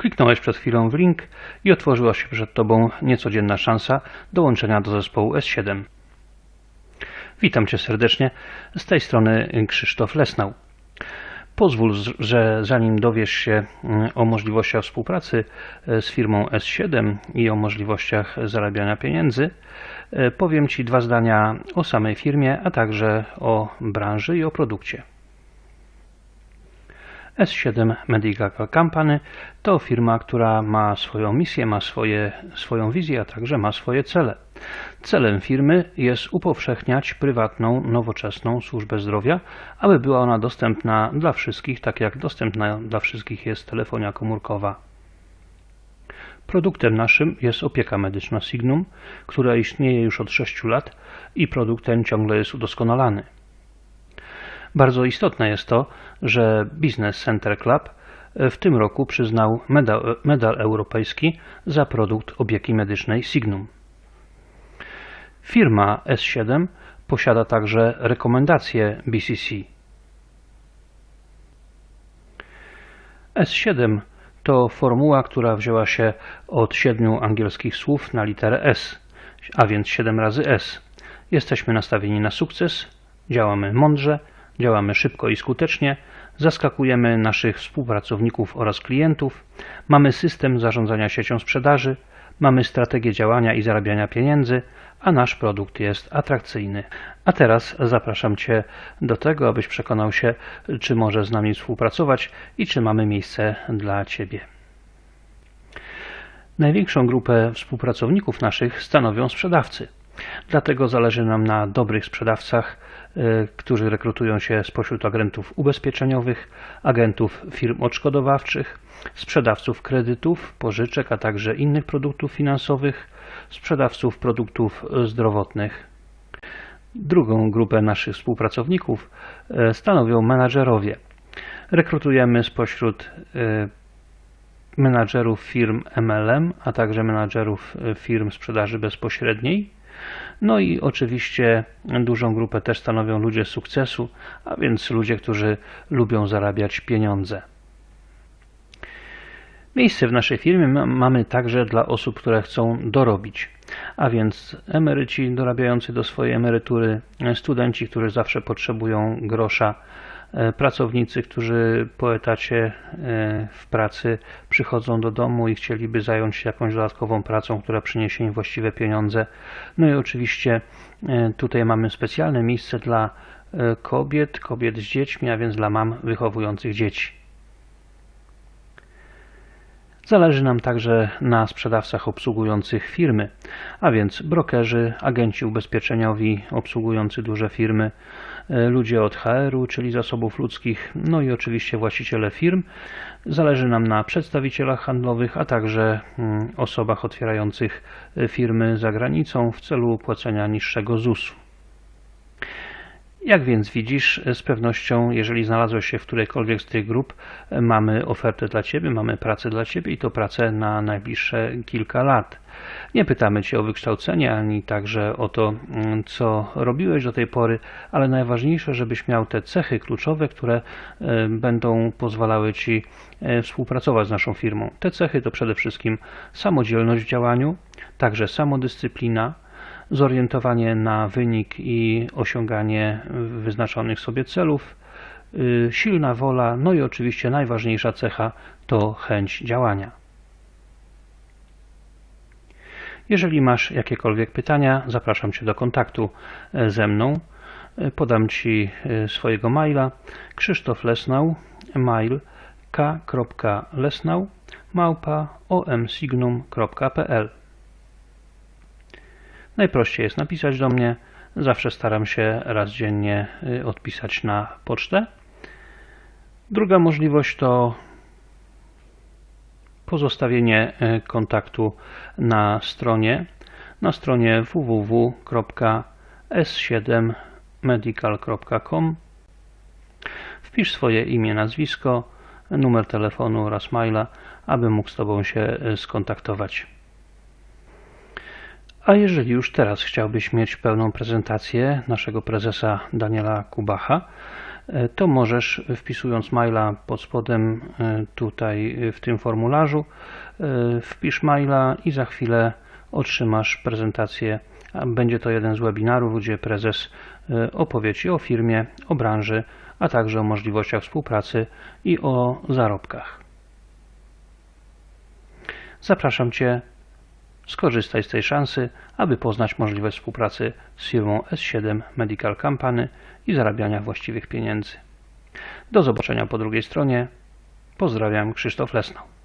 Kliknąłeś przed chwilą w link i otworzyła się przed Tobą niecodzienna szansa dołączenia do zespołu S7. Witam Cię serdecznie, z tej strony Krzysztof Lesnał. Pozwól, że zanim dowiesz się mm, o możliwościach współpracy e, z firmą S7 i o możliwościach zarabiania pieniędzy, e, powiem Ci dwa zdania o samej firmie, a także o branży i o produkcie. S7 Medical Company to firma, która ma swoją misję, ma swoje, swoją wizję, a także ma swoje cele. Celem firmy jest upowszechniać prywatną, nowoczesną służbę zdrowia, aby była ona dostępna dla wszystkich, tak jak dostępna dla wszystkich jest telefonia komórkowa. Produktem naszym jest opieka medyczna Signum, która istnieje już od 6 lat i produkt ten ciągle jest udoskonalany. Bardzo istotne jest to, że Business Center Club w tym roku przyznał medal, medal europejski za produkt opieki medycznej Signum. Firma S7 posiada także rekomendacje BCC. S7 to formuła, która wzięła się od siedmiu angielskich słów na literę S, a więc 7 razy S. Jesteśmy nastawieni na sukces, działamy mądrze, działamy szybko i skutecznie, zaskakujemy naszych współpracowników oraz klientów, mamy system zarządzania siecią sprzedaży, mamy strategię działania i zarabiania pieniędzy, a nasz produkt jest atrakcyjny. A teraz zapraszam Cię do tego, abyś przekonał się, czy może z nami współpracować i czy mamy miejsce dla Ciebie. Największą grupę współpracowników naszych stanowią sprzedawcy. Dlatego zależy nam na dobrych sprzedawcach, którzy rekrutują się spośród agentów ubezpieczeniowych, agentów firm odszkodowawczych, sprzedawców kredytów, pożyczek, a także innych produktów finansowych, sprzedawców produktów zdrowotnych. Drugą grupę naszych współpracowników y, stanowią menadżerowie. Rekrutujemy spośród y, menadżerów firm MLM, a także menadżerów firm sprzedaży bezpośredniej no i oczywiście dużą grupę też stanowią ludzie sukcesu, a więc ludzie, którzy lubią zarabiać pieniądze. Miejsce w naszej firmie mamy także dla osób, które chcą dorobić, a więc emeryci dorabiający do swojej emerytury, studenci, którzy zawsze potrzebują grosza, pracownicy, którzy po etacie e, w pracy przychodzą do domu i chcieliby zająć się jakąś dodatkową pracą, która przyniesie im właściwe pieniądze. No i oczywiście e, tutaj mamy specjalne miejsce dla kobiet, kobiet z dziećmi, a więc dla mam wychowujących dzieci. Zależy nam także na sprzedawcach obsługujących firmy, a więc brokerzy, agenci ubezpieczeniowi obsługujący duże firmy, e, ludzie od HR-u, czyli zasobów ludzkich, no i oczywiście właściciele firm. Zależy nam na przedstawicielach handlowych, a także mm, osobach otwierających e, firmy za granicą w celu płacenia niższego ZUS-u. Jak więc widzisz, z pewnością, jeżeli znalazłeś się w którejkolwiek z tych grup, mamy ofertę dla Ciebie, mamy pracę dla Ciebie i to pracę na najbliższe kilka lat. Nie pytamy Cię o wykształcenie, ani także o to, mm, co robiłeś do tej pory, ale najważniejsze, żebyś miał te cechy kluczowe, które e, będą pozwalały Ci e, współpracować z naszą firmą. Te cechy to przede wszystkim samodzielność w działaniu, także samodyscyplina, zorientowanie na wynik i osiąganie wyznaczonych sobie celów, y, silna wola, no i oczywiście najważniejsza cecha to chęć działania. Jeżeli masz jakiekolwiek pytania, zapraszam Cię do kontaktu e, ze mną. E, podam Ci e, swojego maila Krzysztof Lesnał, mail k.lesnał małpa omsignum.pl Najprościej jest napisać do mnie. Zawsze staram się raz dziennie y, odpisać na pocztę. Druga możliwość to pozostawienie y, kontaktu na stronie na stronie www.s7medical.com Wpisz swoje imię, nazwisko, numer telefonu oraz maila, aby mógł z Tobą się y, skontaktować. A jeżeli już teraz chciałbyś mieć pełną prezentację naszego prezesa Daniela Kubacha, e, to możesz wpisując maila pod spodem e, tutaj w tym formularzu e, wpisz maila i za chwilę otrzymasz prezentację. Będzie to jeden z webinarów, gdzie prezes opowie Ci o firmie, o branży, a także o możliwościach współpracy i o zarobkach. Zapraszam Cię, skorzystaj z tej szansy, aby poznać możliwość współpracy z firmą S7 Medical Company i zarabiania właściwych pieniędzy. Do zobaczenia po drugiej stronie. Pozdrawiam, Krzysztof Lesno.